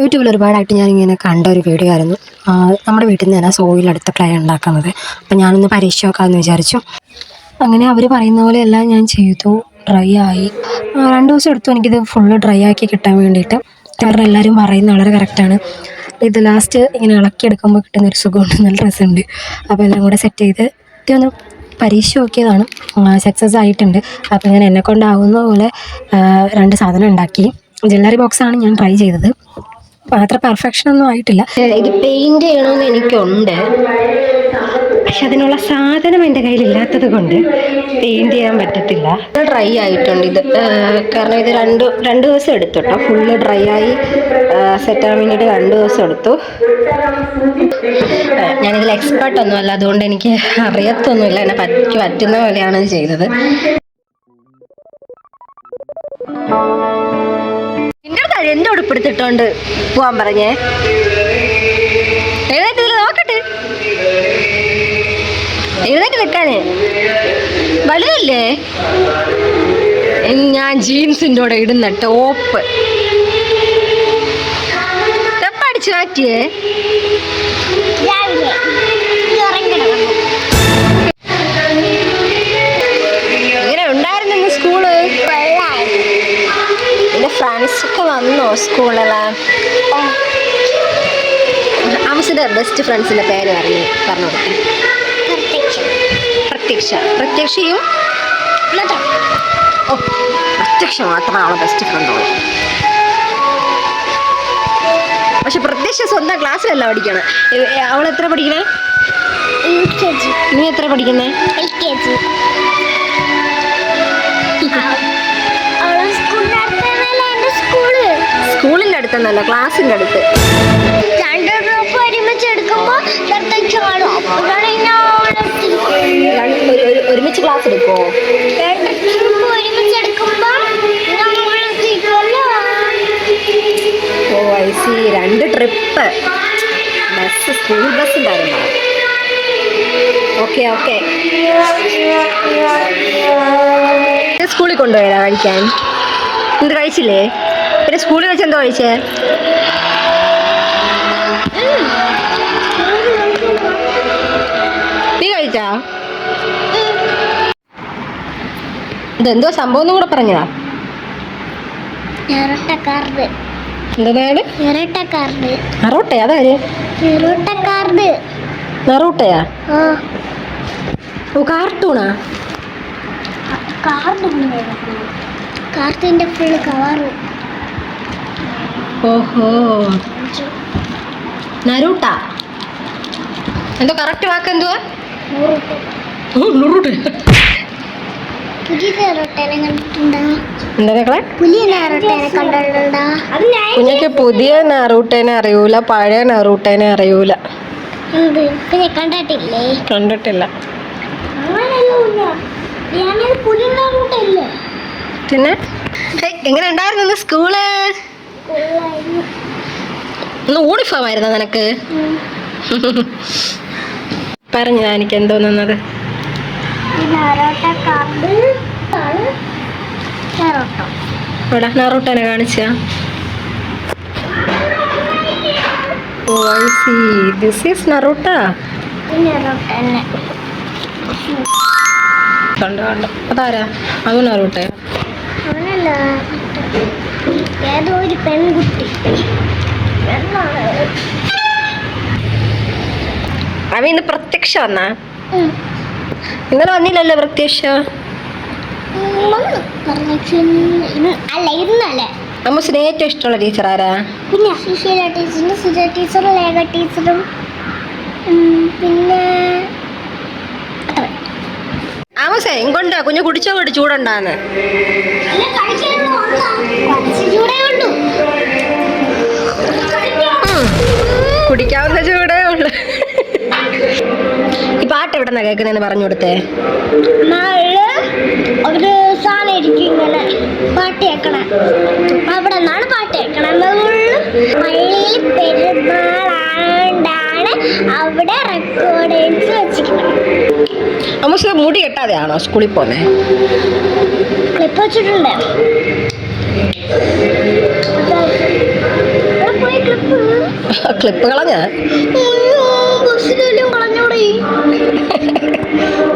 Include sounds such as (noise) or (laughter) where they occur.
യൂട്യൂബിൽ ഒരുപാടായിട്ട് ഞാനിങ്ങനെ കണ്ട ഒരു വീഡിയോ ആയിരുന്നു. നമ്മുടെ വീട്ടിൽ നിന്ന് തന്നെ സോയിലെടുത്ത ക്ലേ ഉണ്ടാക്കുന്നത്. അപ്പോൾ ഞാനൊന്ന് പരീക്ഷ നോക്കാമെന്ന് വിചാരിച്ചു. അങ്ങനെ അവർ പറയുന്ന പോലെയെല്ലാം ഞാൻ ചെയ്തു. ഡ്രൈ ആയി. രണ്ട് ദിവസം എടുത്തു എനിക്കിത് ഫുള്ള് ഡ്രൈ ആക്കി കിട്ടാൻ വേണ്ടിയിട്ട്. കാരണം എല്ലാവരും പറയുന്നത് വളരെ കറക്റ്റാണ് ഇത് ലാസ്റ്റ് ഇങ്ങനെ ഇളക്കി ഇളക്കിയെടുക്കുമ്പോൾ കിട്ടുന്ന ഒരു സുഖമുണ്ട് നല്ല ഡ്രസ്സുണ്ട് അപ്പോൾ എല്ലാം കൂടെ സെറ്റ് ചെയ്ത് ഇതൊന്ന് പരീക്ഷ നോക്കിയതാണ്. സക്സസ് ആയിട്ടുണ്ട്. അപ്പോൾ ഞാൻ എന്നെ കൊണ്ടാവുന്ന പോലെ രണ്ട് സാധനം ഉണ്ടാക്കി. ജ്വല്ലറി ബോക്സാണ് ഞാൻ ട്രൈ ചെയ്തത്. അപ്പോൾ അത്ര പെർഫെക്ഷൻ ഒന്നും ആയിട്ടില്ല. ഇത് പെയിന്റ് ചെയ്യണമെന്ന് എനിക്കുണ്ട്. പക്ഷെ അതിനുള്ള സാധനം എന്റെ കയ്യിലില്ലാത്തത് കൊണ്ട് പെയിന്റ് ചെയ്യാൻ പറ്റത്തില്ല. ഡ്രൈ ആയിട്ടുണ്ട്. ഇത് കാരണം ഇത് രണ്ട് രണ്ട് ദിവസം എടുത്തുട്ടോ ഫുള്ള് ഡ്രൈ ആയി. സെറ്റ് ആവാൻ വേണ്ടിയിട്ട് രണ്ട് ദിവസം എടുത്തു. ഞാനിതിൽ എക്സ്പേർട്ട് ഒന്നും അല്ല. അതുകൊണ്ട് എനിക്ക് അറിയത്തൊന്നുമില്ല. എന്നെ പറ്റി പറ്റുന്ന പോലെയാണ് ചെയ്തത്. Thank നിന്റെ അടുത്ത് എന്റെ ഉടുപ്പെടുത്തിട്ടുണ്ട് പോവാൻ പറഞ്ഞേ. എഴുന്നേറ്റ് നോക്കട്ടെ. എഴുന്നേറ്റ് നിൽക്കാനേ. വലുതല്ലേ? ഞാൻ ജീൻസിന്റെ കൂടെ ഇടുന്ന ടോപ്പ്. തെപ്പടിച്ചു മാറ്റിയേ രാവിലെ എന്റെ ഫ്രണ്ട്സ് ഒക്കെ വന്നോ സ്കൂളിലെല്ലാം അംസിന്റെ ബെസ്റ്റ് ഫ്രണ്ട്സിന്റെ പേര് പറഞ്ഞു പറഞ്ഞു കൊടുത്തു പ്രത്യക്ഷ. പ്രത്യക്ഷയും ഓ പ്രത്യക്ഷ മാത്രമാണ് അവളെ ബെസ്റ്റ് ഫ്രണ്ട് പക്ഷെ പ്രത്യക്ഷ സ്വന്തം ക്ലാസ്സിലല്ല പഠിക്കണം. അവൾ എത്ര പഠിക്കണേ? നീ എത്ര പഠിക്കുന്നേ? L K G. അടുത്തെന്നല്ല ക്ലാസ്സിന്റെ അടുത്ത്. രണ്ട് ഒരുമിച്ച് എടുക്കുമ്പോൾ ഒരുമിച്ച് ക്ലാസ് എടുക്കുമോ ഓ ഐ സി രണ്ട് ട്രിപ്പ് ബസ് സ്കൂൾ ബസ് ഉണ്ടായിരുന്നു? ഓക്കെ ഓക്കെ സ്കൂളിൽ കൊണ്ടുപോയതാ കഴിക്കാൻ എന്ത് കഴിച്ചില്ലേ? പിന്നെ സ്കൂളിൽ വെച്ച് എന്തോ കഴിച്ചേ? നീ കഴിച്ചാ? ഇതെന്തോ സംഭവം ഒന്നും കൂടെ പറഞ്ഞതാ. ഇരട്ടക്കാർഡ് എന്താണ് ഇരട്ടക്കാർഡ് നറൂട്ടേ അതാര്? ഇരട്ടക്കാർഡ് നറൂട്ടയാ? ആ. ഓ കാർട്ടൂണാ? ഫുള്ള് കവറ് ഓഹോ. നരൂട്ട. എന്തോ കറക്റ്റ് വാക്ക് എന്തുവാ? പുതിയ കുഞ്ഞൊക്കെ നറൂട്ടേനെ അറിയൂല പഴയ നറൂട്ടേനെ അറിയൂല. കണ്ടിട്ടില്ലേ? പിന്നെ? എങ്ങനെ ഉണ്ടായിരുന്നു സ്കൂൾ? ഇന്ന് യൂണിഫോം നിനക്ക്? ഞാൻ എനിക്ക് എന്തോ നിന്നത്. കാർഡ് ഇരട്ടം ഇവിടെ നറൂട്ടനെ കാണിച്ച ദിസ് ഈസ് അതാരാ? അതും നറൂട്ട ഏതോ ഒരു പെൺകുട്ടി. അവ ഇന്ന് പ്രത്യക്ഷ വന്നാ? ഇന്നലെ വന്നില്ലല്ലോ പ്രത്യക്ഷ? അല്ല ഇന്നല്ലേ അമ്മൂസിന് ഏറ്റവും ഇഷ്ടമുള്ള ടീച്ചർ ആരാ? പിന്നെ സുശീല ടീച്ചറും സുജ ടീച്ചറും ലേഖ ടീച്ചറും. പിന്നെ. ആമസേ ഇങ്ങോട്ടാ കുഞ്ഞു കുടിച്ചോ കൂടി ചൂടുണ്ടാന്ന്. കുടിക്കാവുന്ന ചൂടേ ഉള്ളു. ഈ പാട്ട് എവിടെ നിന്നാ കേൾക്കുന്നതെന്ന് പറഞ്ഞു കൊടുത്തേ. നാളെ ഒരു സാധനം ഇരിക്കും ഇങ്ങനെ പാട്ട് കേൾക്കണേ. അവിടെ നിന്നാണ് പാട്ട് കേൾക്കണേ പള്ളിയിൽ പെരുന്നാളാണ്ടാണ് അവിടെ റെക്കോർഡേഴ്സ് വെച്ചിരിക്കുന്നത് അമ്മൂസ് മുടി കെട്ടാതെയാണോ സ്കൂളിൽ പോന്നെ? ക്ലിപ്പ് കളഞ്ഞ? (laughs)